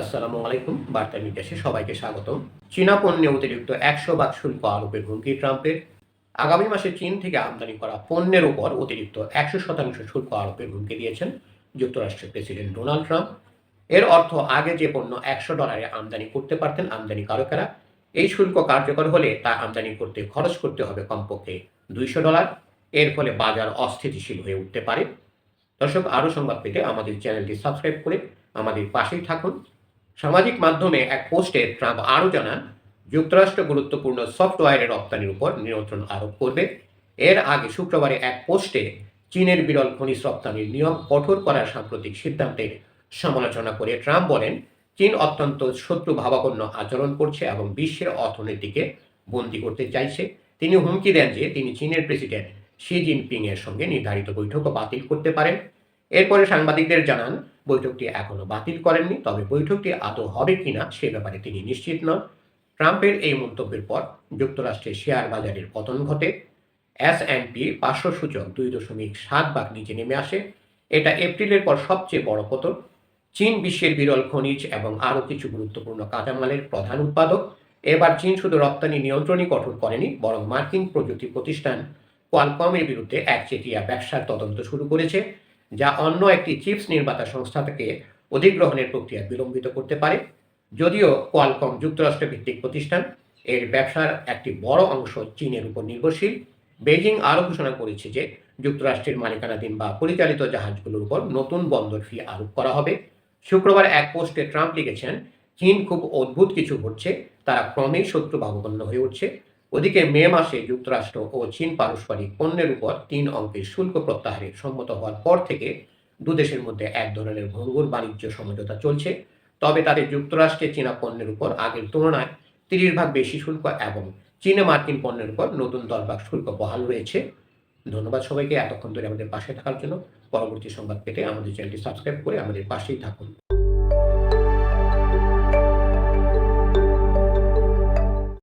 আসসালামু আলাইকুম, বার্তা বিকাশে সবাইকে স্বাগতম। চীনা পণ্যে অতিরিক্ত একশো ভাগ শুল্ক আরোপের হুমকি ট্রাম্পের। আগামী মাসে চীন থেকে আমদানি করা পণ্যের উপর অতিরিক্ত একশো শতাংশ শুল্ক আরোপের হুমকি দিয়েছেন যুক্তরাষ্ট্রের প্রেসিডেন্ট ডোনাল্ড ট্রাম্প। এর অর্থ, আগে যে পণ্য একশো ডলারে আমদানি করতে পারতেন আমদানিকারকেরা, এই শুল্ক কার্যকর হলে তা আমদানি করতে খরচ করতে হবে কমপক্ষে দুইশো ডলার। এর ফলে বাজার অস্থিতিশীল হয়ে উঠতে পারে। দর্শক, আরও সংবাদ পেতে আমাদের চ্যানেলটি সাবস্ক্রাইব করে আমাদের পাশেই থাকুন। সামাজিক মাধ্যমে এক পোস্টে ট্রাম্প আরও জানান, যুক্তরাষ্ট্র গুরুত্বপূর্ণ সফটওয়্যারের রপ্তানির উপর নিয়ন্ত্রণ আরোপ করবে। এর আগে শুক্রবারে এক পোস্টে চীনের বিরল খনিজ রপ্তানির নিয়ম কঠোর করার সাম্প্রতিক সিদ্ধান্তের সমালোচনা করে ট্রাম্প বলেন, চীন অত্যন্ত শত্রু ভাবাপন্ন আচরণ করছে এবং বিশ্বের অর্থনীতিকে বন্দী করতে চাইছে। তিনি হুমকি দেন যে তিনি চীনের প্রেসিডেন্ট শি জিনপিং এর সঙ্গে নির্ধারিত বৈঠকও বাতিল করতে পারেন। এরপরে সাংবাদিকদের জানান, বৈঠকটি এখনও বাতিল করেননি, তবে বৈঠকটি আদৌ হবে কিনা সে ব্যাপারে তিনি নিশ্চিত নন। ট্রাম্পের এই মন্তব্যের পর যুক্তরাষ্ট্রের শেয়ার বাজারের পতন ঘটে। এস অ্যান্ড পি পাঁচশো সূচক দুই দশমিক সাত ভাগ নিচে নেমে আসে। এটা এপ্রিলের পর সবচেয়ে বড় পতন। চীন বিশ্বের বিরল খনিজ এবং আরও কিছু গুরুত্বপূর্ণ কাঁচামালের প্রধান উৎপাদক। এবার চীন শুধু রপ্তানি নিয়ন্ত্রণই কঠোর করেনি, বরং মার্কিন প্রযুক্তি প্রতিষ্ঠান কোয়ালকমের বিরুদ্ধে একচেটিয়া ব্যবসার তদন্ত শুরু করেছে। যা অন্য একটি চিপস নির্মাতা সংস্থা থেকে অধিগ্রহণের প্রক্রিয়া বিলম্বিত করতে পারে, যদিও কোয়ালকম যুক্তরাষ্ট্র ভিত্তিক প্রতিষ্ঠান। এর ব্যবসার একটি বড় অংশ চীনের উপর নির্ভরশীল। বেজিং আরও ঘোষণা করেছে যে যুক্তরাষ্ট্রের মালিকানাধীন বা পরিচালিত জাহাজগুলোর উপর নতুন বন্দর ফি আরোপ করা হবে। শুক্রবার এক পোস্টে ট্রাম্প লিখেছেন, চীন খুব অদ্ভুত কিছু ঘটছে। তারা ক্রমেই শত্রু ভাবপন্ন হয়ে উঠছে। ওদিকে মে মাসে যুক্তরাষ্ট্র ও চীন পারস্পরিক পণ্যের উপর তিন অঙ্কের শুল্ক প্রত্যাহারে সম্মত হওয়ার পর থেকে দু দেশের মধ্যে এক ধরনের ভঙ্গুর বাণিজ্য সমঝোতা চলছে। তবে তাদের যুক্তরাষ্ট্রে চীনা পণ্যের উপর আগের তুলনায় তিরিশ ভাগ বেশি শুল্ক এবং চীনে মার্কিন পণ্যের উপর নতুন দশ ভাগ শুল্ক বহাল রয়েছে। ধন্যবাদ সবাইকে, এতক্ষণ ধরে আমাদের পাশে থাকার জন্য। পরবর্তী সংবাদ পেতে আমাদের চ্যানেলটি সাবস্ক্রাইব করে আমাদের পাশেই থাকুন।